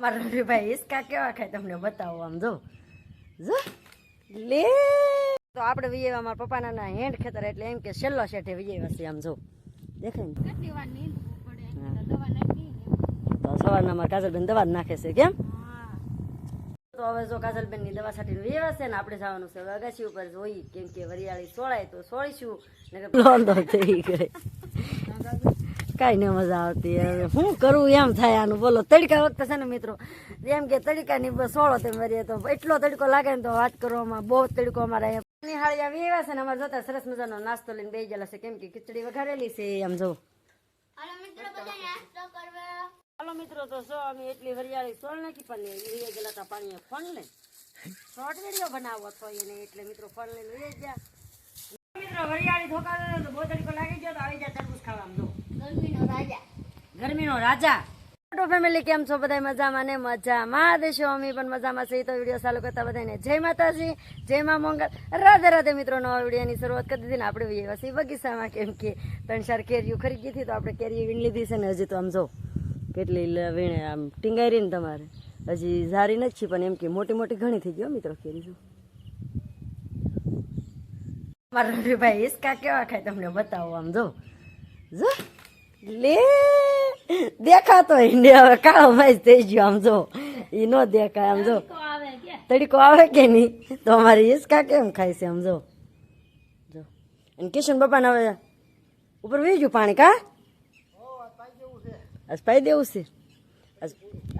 મારા રવિભાઈ હિસકા કેવા ખાય તમને બતાવો આમ જો. જો. લે. તો આપણે વિજયવા મારા પપ્પાના ના હેન્ડ ખેતર એટલે એમ કે છેલ્લો શેઠે વિજયવા છે આમ જો. દેખાય ને? તો સવારના મારા કાજલબેન દવા જ નાખે છે કેમ? તો હવે જો કાજલબેનની દવા સાથે વિજયવા છે ને આપણે જવાનું છે અગાસી ઉપર જોઈ કેમ કે વરિયાળી સોળાય તો સોળીશું. ને લોંદો થઈ ગઈ કાંઈ ન મજા આવતી. હવે શું કરવું એમ થાય આનું. બોલો તડકા વખતે છે ને મિત્રો એમ કે તડકાની સોળો તેમ મરીએ તો એટલો તડકો લાગે ને તો વાત કરવામાં બહુ તડકો અમારા અહીંયા. નિહાળી આવી એવા છે ને અમારે જોતા સરસ મજાનો નાસ્તો લઈને બેસી ગયેલા છે. કેમ કે ખીચડી વઘારેલી છે એમ જો. હાલો મિત્રો તો જો અમે એટલી હરિયાળી સોળ નાખી પણ એ ગયેલા હતા પાણીએ ફોન લઈ શોર્ટ વીડિયો બનાવવો હતો એને એટલે મિત્રો ફોન લઈને લઈ ગયા. મિત્રો હરિયાળી ધોકા તો બહુ તડકો લાગી ગયો તો આવી જાય તરબૂચ ખાવા આમ જો. ગરમીનો રાજા. મોટો ફેમિલી કેમ છો? બધા મજામાં ને મજામાં? દેશો અમે પણ મજામાં છે તો વીડિયો ચાલુ કરતા બધાને જય માતાજી, જય મા મંગલ. રાધે રાધે મિત્રો, નવા વિડીયોની શરૂઆત કરી દીધી ને આપણે વ્યવસ્થિત બગીચામાં કેમ કે ત્રણ ચાર કેરીઓ ખરીદી હતી તો આપણે કેરીઓ વીણ લીધી છે ને હજી તો આમ જો કેટલી વીણે આમ ટીંગારી ને તમારે. હજી ઝારી નથી, પણ એમ કે મોટી મોટી ઘણી થઈ ગયો મિત્રો કેરી જો. મારા રવિભાઈ હિસકા કેવા ખાય તમને બતાવો આમ જો. જો. લે દેખાતો તો હવે કાળો ભાઈ થઈ ગયો આમ જો. ઈ નો દેખાય આમ જો. તડીકો આવે કે? નહીં? તો અમારી હિસકા કેમ ખાય છે આમ જો. જો. અને કિશન બાપાને હવે ઉપર વહી ગયું પાણી કા? આજ પાઈ દેવું છે.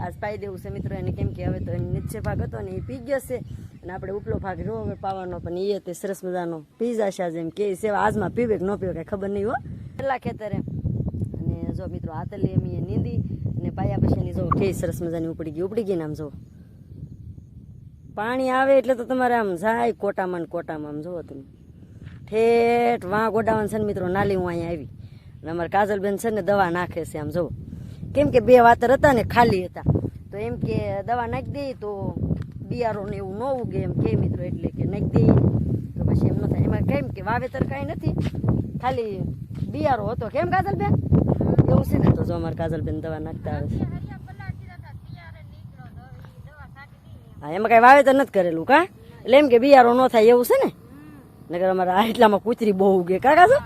આજ પાઈ દેવું છે મિત્રો. એને કેમ કે હવે તો એને નીચે ભાગ હતો ને એ પી ગયો છે. અને આપણે ઉપલો ભાગ રહ્યો હવે પાવાનો પણ એ તે સરસ મજાનો પી જશે આજે એમ કે સેવા આજમાં પીવે કે ન પીવે કાંઈ ખબર નહીં હો. પેલા ખેતરે જો મિત્રો આતલી એ નીંદી અને પાયા પછીની જો કેવી સરસ મજાની ઉપડી ગઈ ઉપડી ગઈ આમ જો. પાણી આવે એટલે તો તમારે આમ જાય કોટામાં કોટામાં, આમ જુઓ તમે. ઠેઠ વાં ગોડાવાન છે ને મિત્રો, નાલી હું અહીંયા આવી. અને અમારે કાજલબેન છે ને દવા નાખે છે, આમ જુઓ કેમ કે બે વાતર હતા ને ખાલી હતા. તો એમ કે દવા નાખી દઈએ તો બિયારો ને એવું ન ઉગે, એમ કે મિત્રો એટલે કે નાખી દઈએ તો પછી એમ ન થાય એમાં કેમ કે વાવેતર કાંઈ નથી. ખાલી બિયારો હતો. કેમ કાજલબેન? એવું છે ને તો જો અમારા કાજલબેન દવા નાખતા આવે છે હા એમાં કાંઈ વાવેતર નથી કરેલું કા એટલે એમ કે બિયારો ન થાય એવું છે ને નગર અમારા આ એટલામાં કૂતરી બહુ ઉગે કાકા છો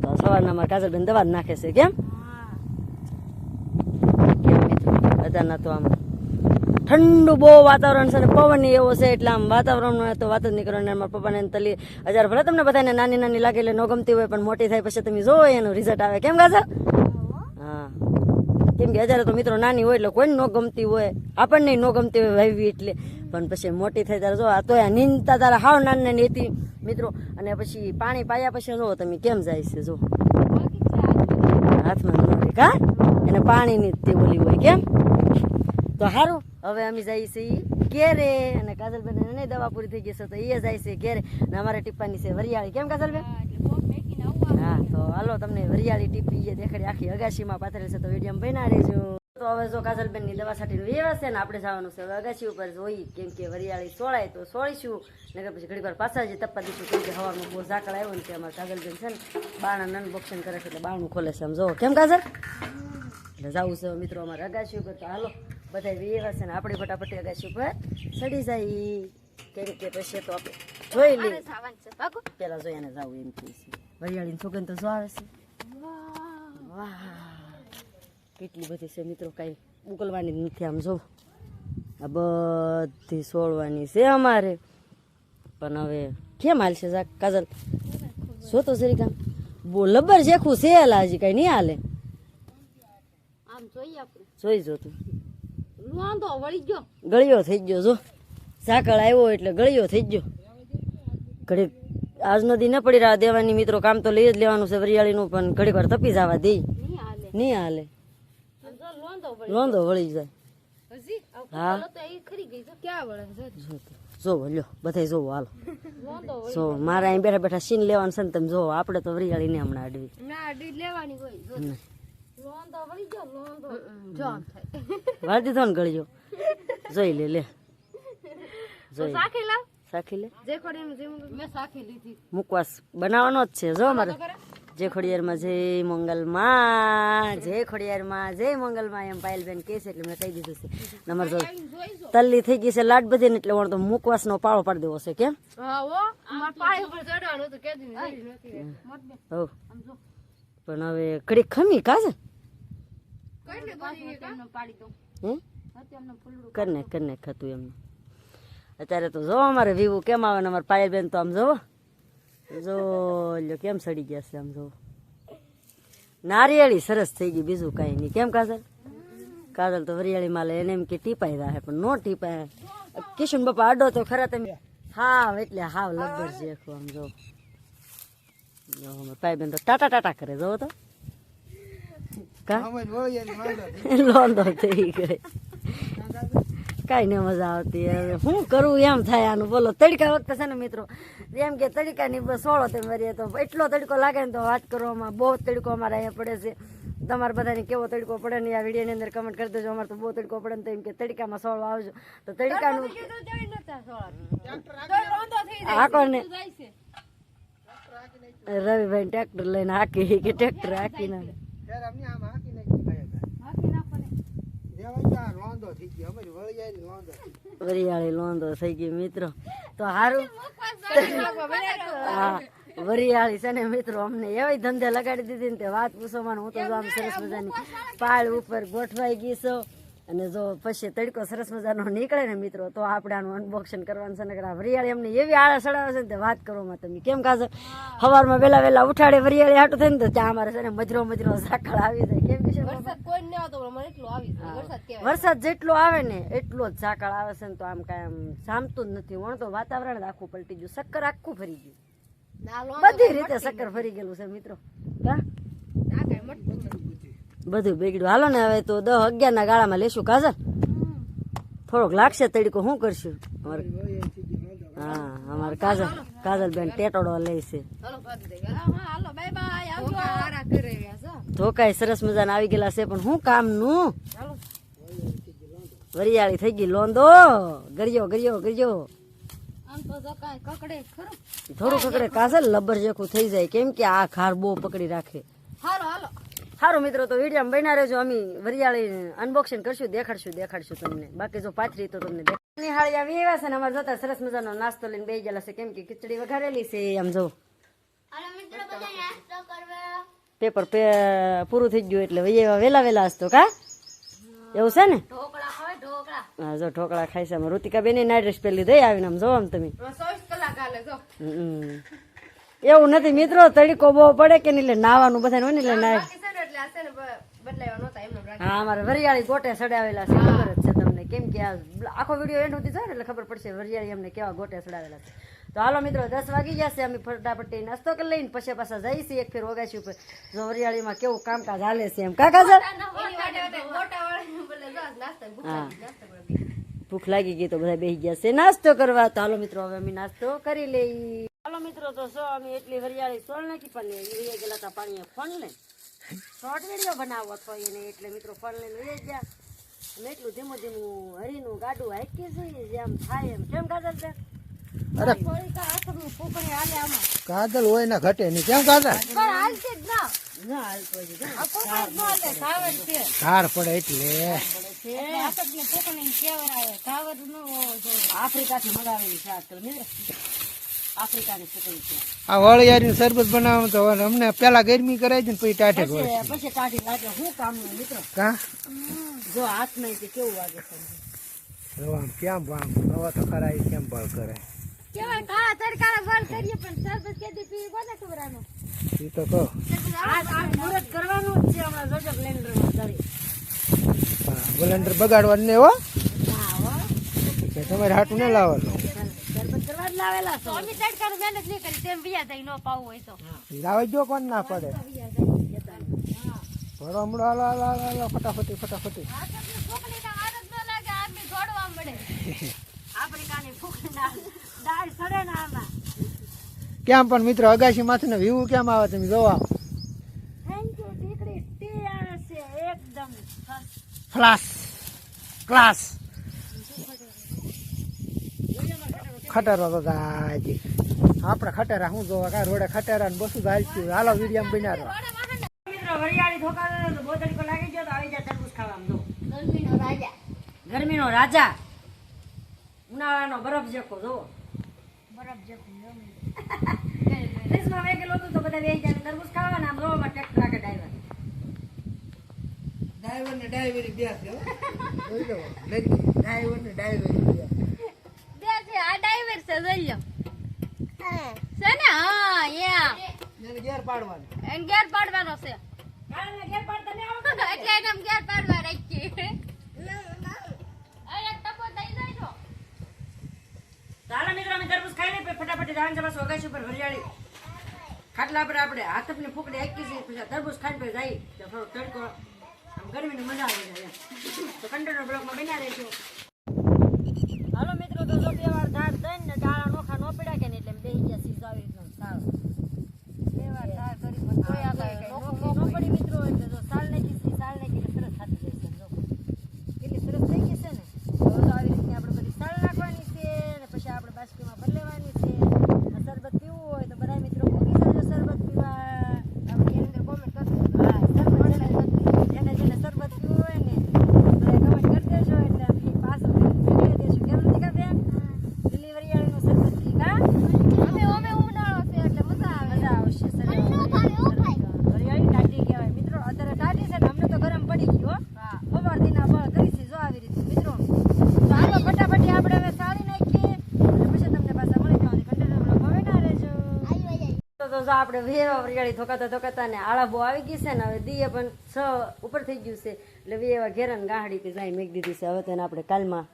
તો સવારના અમારા કાજલબેન દવા જ નાખે છે કેમ બધાના તો આમ ઠંડુ બહુ વાતાવરણ છે અને પવન એવો છે એટલે આમ વાતાવરણ તો વાત જ નહીં કરવાની. મારા પપ્પાને તલી હજાર ભલે તમને બધાને નાની નાની લાગે એટલે ન ગમતી હોય, પણ મોટી થાય પછી તમે જોવો એનું રિઝલ્ટ આવે. કેમ ગાજા હા. કેમ કે હજારે તો મિત્રો નાની હોય એટલે કોઈને ન ગમતી હોય. આપણને ન ગમતી હોય વાવી એટલે. પણ પછી મોટી થાય ત્યારે જો આ તો નીંદતા તારા હાવ નાની નાની હતી મિત્રો. અને પછી પાણી પાયા પછી જો તમે કેમ જાય છે જો હાથમાં કા? એને પાણીની તે ઓલી હોય. કેમ? તો સારું હવે અમે જઈએ છીએ ઘેરે. અને કાજલબેન એને દવા પૂરી થઈ ગઈ છે તો એ જાય છે ઘેરે. અને અમારે ટીપાની છે વરિયાળી. કેમ કાજલબેન? હા તો હાલો તમને વરિયાળી ટીપી એ દેખાડી. આખી અગાશીમાં પાથરેલ છે તો વીડિયો બના રહેજો તો હવે જો કાજલબેનની દવા છાંટીને વ્યવસ્થા છે ને આપણે જવાનું છે હવે અગાશી ઉપર જોઈ કેમ કે વરિયાળી સોળાય તો સોળીશું. નગર પછી ઘડી વાર પાછા જે તપ્પા દઈશું કેમ કે હવાનું બહુ ઝાકળ આવ્યો ને કે અમારે કાજલબેન છે ને બાણા અનબોક્સિંગ કરે છે એટલે બાણું ખોલે છે આમ. જો કેમ કાજલ? એટલે જવું છે મિત્રો અમારે અગાશી ઉપર તો હાલો. બધા વ્યવસ્થા છે ને આપણે ફટાફટ અગાશી ઉપર ચડી જાય. કેમ કે પછી તો આપણે જોઈ લઈએ. પેલા જોઈ એને જાવ એમ કહે છે. વરિયાળીની સુગંધ તો જો આવે છે. વાહ. કેટલી બધી છે મિત્રો કાંઈ ઉકલવાની નથી આમ જો. આ બધી સોળવાની છે અમારે. પણ હવે કેમ હાલશે જા કાજલ? શું તો જરી કામ? બોલ લબર જેખું છે હાલ હજી કાંઈ નહીં હાલે. જોઈ જો તું. વાંધો વળી ગયો. ગળિયો થઈ ગયો જો. સાકળ આવ્યો એટલે ગળિયો થઈ ગયો. ઘડીક આજ નદી ન પડી રહ્યા દેવાની મિત્રો કામ તો લઈ જ લેવાનું છે વરિયાળીનું પણ ઘડીક વાર તપી જવા દે નહીં હાલે. લોંધો વળી જાય. હા. જોવો લ્યો બધા જોવો હાલો. જો મારે અહીં બેઠા બેઠા સીન લેવાનું છે ને તમે જોવો આપણે તો વરિયાળી ને હમણાં અડવી લેવાની હોય તો. વળી ગયો લોંધો. જો આમ થાય. વાળ દીધો ને ગળ્યો. જોઈ લે લે. જોઈ સાખી લાવ. સાખી લે. જે ખોડી મેં સાખી લીધી. મુકવાસ બનાવવાનો જ છે જો અમારે. જે ખોડિયારમાં જય મંગલમાં જય ખોડિયારમાં જય મંગલમાં એમ પાયલબેન કહે છે એટલે મેં કહી દીધું છે. ને અમારે જો. તલ્લી થઈ ગઈ છે લાડ બધી ને એટલે વણ તો મુકવાસનો પાળો પાડી દેવો છે કેમ? મારા પણ હવે કડી ખમી કાજે કેટલી બધી તમને પાડી દઉં હે અત્યારે ફૂલડું કરને કરને ખાતું એમને. અત્યારે તો જો અમારે વીવું કેમ આવે ને અમારે પાયલબેન તો આમ જોવો. જો લ્યો કેમ સડી ગયા છે આમ જોવો. નારિયેળી સરસ થઈ ગઈ બીજું કાંઈ નહીં. કેમ કાજલ? કાજલ તો વરિયાળી માલે એને એમ કે ટીપાઈ રાખે પણ નો ટીપાય કિશન બાપા આડો તો ખરા તમે. હાવ એટલે હાવ લગભગ છે આમ જો જો અમારે પાયલબેન તો ટાટા ટાટા કરે જોવો તો. કા લોંદો થઈ ગઈ કાંઈ ન મજા આવતી હવે શું કરવું એમ થાય આનું બોલો તડકા વખતે છે ને મિત્રો એમ કે તડકાની સોળો તેમ વરીએ તો એટલો તડકો લાગે ને તો વાત કરવામાં બહુ તડકો અમારે અહીંયા પડે છે. તમારે બધાને કેવો તડકો પડે ને આ વિડીયોની અંદર કમેન્ટ કરી દેજો. અમારે તો બહુ તડકો પડે ને તો એમ કે તડકામાં સોળો આવજો. તો તડકાનું આ કોને રવિભાઈ ટ્રેક્ટર લઈને હાકી કે ટ્રેક્ટર હાકી ના. વરિયાળી લોંધો થઈ ગયો મિત્રો. તો હારું. હા વરિયાળી છે ને મિત્રો અમને એવી ધંધે લગાડી દીધી ને તે વાત પૂછો મને હું તો આમ સરસ મજાની પાળ ઉપર ગોઠવાઈ ગઈ છો. અને જો પછી તડકો સરસ મજાનો નીકળે ને મિત્રો તો આપણે આનું અનબોક્સિંગ કરવાનું છે. નકર વરિયાળી અમને એવી આળા સડાવે છે ને તે વાત કરવામાં તમે. કેમ કાશે સવારમાં વહેલા વહેલા ઉઠાડે વરિયાળી હાટું થાય ને તો ત્યાં અમારે છે ને મજરો મજરો સાકળ આવી જાય. કેમ કે વરસાદ જેટલો આવે ને એટલો જ ઝાકળ આવે છે ને તો આમ કાંઈ આમ જામતું જ નથી. વણ તો વાતાવરણ જ આખું પલટી ગયું. શક્કર આખું ફરી ગયું. બધી રીતે શક્કર ફરી ગયેલું છે મિત્રો. કા. બધું બગડ્યું. હાલો ને હવે તો દસ અગિયાર ના ગાળામાં લેશું કાજલ. થોડોક લાગશે તડકો શું કરશું? હા અમારે કાજલ કાજલ બેન ટેટોડો લે છે. ધોકાય સરસ મજાના આવી ગયેલા છે પણ શું કામનું? વરિયાળી થઈ ગઈ લોંદો. ગરિયો ગરિયો ગરિયો. થોડું કકડે કાજલ લબર જેખું થઈ જાય. કેમ કે આ ખાર બહુ પકડી રાખે. હાલો, હાલો. સારું મિત્રો તો વીડિયો બન્યા રહેજો. અમે વરિયાળી અનબોક્સિંગ કરશું દેખાડશું દેખાડશું તમને. બાકી જો પાથરી તો તમને નિહાળી આવી એવા છે ને અમારે જોતા સરસ મજાનો નાસ્તો લઈને બે ગયેલા છે. કેમ કે ખીચડી વઘારેલી છે આમ જો. પેપર પે પૂરું થઈ ગયું એટલે વેલા વેલા હસતો કા? એવું છે ને? ઢોકળા ખાવે, ઢોકળા. હા જો ઢોકળા ખાઈ છે. અમારે ઋતિકા બેની નાઇટ ડ્રેસ પહેરી દઈ આવીને આમ જો આમ તમે. હવે 24 કલાક હાલે, જો. હમ. એવું નથી મિત્રો તડીકો બહુ પડે કે નહીં એટલે નાવાનું બધા હોય ને એટલે નાય. ને ને. હા અમારે વરિયાળી ગોટે સડાવેલા છે ખબર જ છે તમને કેમ કે આ આખો વીડિયો એન્ડ સુધી જાય એટલે ખબર પડશે વરિયાળી અમને કેવા ગોટે સડાવેલા છે. તો હાલો મિત્રો દસ વાગી ગયા છે અમે ફટાફટી નાસ્તો કરી લઈને પછી પાછા જઈશું એક ફેર ઓગાસી ઉપર. જો વરિયાળીમાં કેવું કામકાજ હાલે છે એમ. કાકા સર? ભૂખ લાગી, નાસ્તો કરવા બેસી. ભૂખ લાગી ગઈ તો બધા બેસી ગયા છે નાસ્તો કરવા. તો હાલો મિત્રો હવે અમે નાસ્તો કરી લઈ. હાલો મિત્રો તો સો અમે એટલી વરિયાળી સોળ નાખી પણ એ ગયેલા હતા પાણીએ ફોન લઈ શોર્ટ વીડિયો બનાવવો હતો એને એટલે મિત્રો ફોન લઈને લઈ ગયા અને એટલું ધીમું ધીમું હરીનું ગાડું હાકી છે જેમ થાય એમ કેમ કાજલ છે થોડીક આ આથમનું ફૂંકણી હાલે આમાં. કાજલ હોય ને ઘટે નહીં કેમ કાજલ પણ હાલશે જ ના. ના હાલતો હજી જો. આ ફૂંકણી ન હાલે, ઘાવર છે. ધાર પડે એટલે એટલે આથમને ફૂંકણીને કેવરાવે, ઘાવર ન હોવો જોઈએ. આફ્રિકાથી મગાવેલી છે આજકાલ મિત્ર આ વળિયારી શરબત બનાવવાનું તો અમને પેલા ગરમી કરાવી દે ને પછી ટાઢે હોય પછી કાઢી લાગે. હું કામ મિત્રો? કા? જો હાથ તે કેવું વાગે છે? આમ કેમ આમ? હવે તો ખરા કેમ બળ કરે? કેવાય કા તડકાના બળ કરીએ પણ શરબત કેદી કોને તો કહો. આ આ કરવાનું જ છે હમણાં જોજો બ્લેન્ડરમાં કરી. હા બલેન્ડર બગાડવાનું ને હો. ના તમારે હાટું ના લાવવાનું લાવેલા છો. અમે તડકાનું મહેનત નહીં કરી તેમ વિયા જાય ન પાવું હોય તો. લાવે જો કોણ ના પડે. ભરો હમણાં ફટાફટી ફટાફટી. જ ન લાગે આદમી દોડવા મળે. આફ્રિકાની ફૂકના દાળ સડે ને આમાં. કેમ પણ મિત્રો અગાસી માંથી ને વ્યૂ કેમ આવે તમે જોવા? થેન્ક યુ દીકરી. ટી આવે છે એકદમ ફ્લાસ ક્લાસ ખટારો તો ગાજી આપણે ખટારા શું જોવા કાંઈ રોડે ખટારા ને બસું હાલતી હાલો વીડિયો બન્યા રહો. મિત્રો વરિયાળી ધોકા દે તો બહુ તરીકો તો આવી જાય તરબૂચ ખાવા ગરમીનો રાજા. ગરમીનો રાજા. ઉનાળાનો બરફ જેકો જો બરફ જેકો ફ્રીજમાં વેગેલો હતું તો બધા બેસી જાય તરબૂચ ખાવાના આમ રોવામાં ટ્રેક્ટર આગળ ડ્રાઈવર ડ્રાઈવર ને ડ્રાઈવરી બે છે ડ્રાઈવર ને ડ્રાઈવરી બે છે જોઈ લો છે ને? હા યા એને ગેર પાડવાનો. એને ગેર પાડવાનો છે. ઘેર પાડતા ને આવતો ને. એટલે એને ગેર પાડવા રાખી અરે તપો દઈ દઈ જો હાલો મિત્રો અમે તરબૂચ ખાઈ લઈએ ફટાફટ ધાન છે પાછું અગાસી ઉપર હરિયાળી. ખાટલા પર આપણે હાથપની ફૂકડી હાકી છે પછી તરબૂચ ખાઈને પછી જાય તો થોડો તડકો આમ ગરમીની મજા આવી જાય. તો કંટ્રોલ બ્લોકમાં બન્યા રહેજો. હાલો મિત્રો તો જો બે વાર ધાર દઈને ને ડાળા નોખા નો પડ્યા કે ને એટલે બેસી ગયા સીધો આવી રીતનો સાવ બે વાર ધાર કરી પણ તોય આગળ નોખો નો પડી મિત્રો એટલે જો સાલ નાખી છે, સાલ નાખી એટલે સરસ થાતી જાય છે જો કેટલી સરસ થઈ ગઈ છે ને તો તો આવી રીતની આપણે બધી સાલ નાખવાની છે ને પછી આપણે બાસ્કીમાં ભરી લેવાની છે આ શરબત પીવું હોય તો બધા મિત્રો મૂકી દેજો શરબત પીવા આપણે એની અંદર કોમેન્ટ કરજો હા શરબત જેને જેને જેને શરબત પીવું હોય ને બધા કમેન્ટ કરી દેજો એટલે અમે પાછું મેળવી દેશું કેમ નથી કા બેન ડિલિવરી વાળીનું શરબત પી કા અમે ઓમે ઉનાળો છે એટલે મજા આવે મજા આવશે હરિયાળી ટાટી કહેવાય મિત્રો અત્યારે ટાટી છે ને અમને તો ગરમ પડી ગયું હો સવાર દીના બળ કરી છે જો આવી રીતે મિત્રો તો હાલો ફટાફટી આપણે હવે સાળી નાખીએ અને પછી તમને પાછા મળી જવાની કંટેનર બ્લોક હવે ના રહેજો તો તો જો આપણે વેવા વરિયાળી ધોકાતા ધોકાતા ને આળા આવી ગઈ છે ને હવે દીએ પણ છ ઉપર થઈ ગયું છે. એટલે વેવા ઘેરા ને ગાહડી કે જાય મેક દીધી છે. હવે તેને આપણે કાલમાં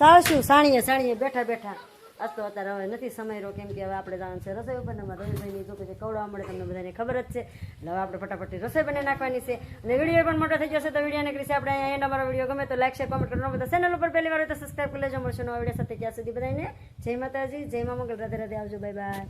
સાવશું સાણીએ સાણીએ બેઠા બેઠા. આજ તો અત્યારે હવે નથી સમય રહ્યો કેમ કે હવે આપણે જવાનું છે રસોઈ ઉપર. અમારા રવિભાઈની જો કે કવડાવવા મળે તમને બધાને ખબર જ છે. એટલે હવે આપણે ફટાફટ રસોઈ બનાવી નાખવાની છે. અને વીડિયો પણ મોટો થઈ જશે તો વિડીયોને કરીશ આપણે. અહીંયા એન્ડ અમારો વીડિયો ગમે તો લાઈક શેર કોમેન્ટ કરવાનો બધા ચેનલ ઉપર પહેલી વાર તો સબસ્ક્રાઈબ કરી લેજો. મળશે નવા વીડિયો સાથે. ત્યાં સુધી બધાને જય માતાજી, જય મા મંગલ. રાધે રાધે. આવજો. Bye bye